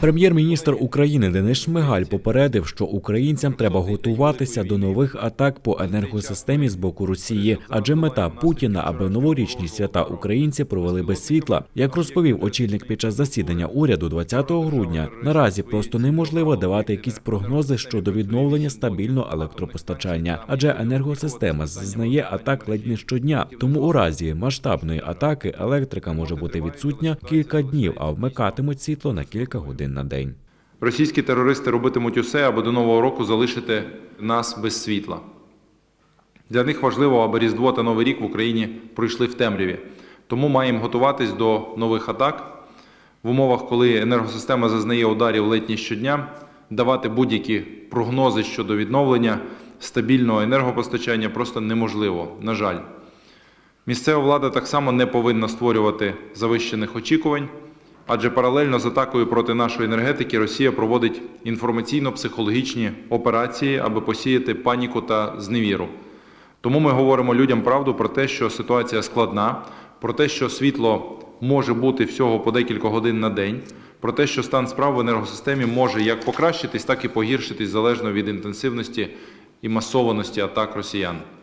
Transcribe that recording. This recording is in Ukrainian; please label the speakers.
Speaker 1: Прем'єр-міністр України Денис Шмигаль попередив, що українцям треба готуватися до нових атак по енергосистемі з боку Росії, адже мета Путіна, аби новорічні свята українці провели без світла. Як розповів очільник під час засідання уряду 20 грудня, наразі просто неможливо давати якісь прогнози щодо відновлення стабільного електропостачання, адже енергосистема зазнає атак ледь не щодня. Тому у разі масштабної атаки електрика може бути відсутня кілька днів, а вмикатимуть світло на кілька годин на день.
Speaker 2: Російські терористи робитимуть усе, аби до нового року залишити нас без світла. Для них важливо, аби Різдво та Новий рік в Україні пройшли в темряві. Тому маємо готуватись до нових атак в умовах, коли енергосистема зазнає ударів ледь не щодня, давати будь-які прогнози щодо відновлення стабільного енергопостачання просто неможливо, на жаль. Місцева влада так само не повинна створювати завищених очікувань, адже паралельно з атакою проти нашої енергетики Росія проводить інформаційно-психологічні операції, аби посіяти паніку та зневіру. Тому ми говоримо людям правду про те, що ситуація складна, про те, що світло може бути всього по декілька годин на день, про те, що стан справ в енергосистемі може як покращитись, так і погіршитись залежно від інтенсивності і масованості атак росіян.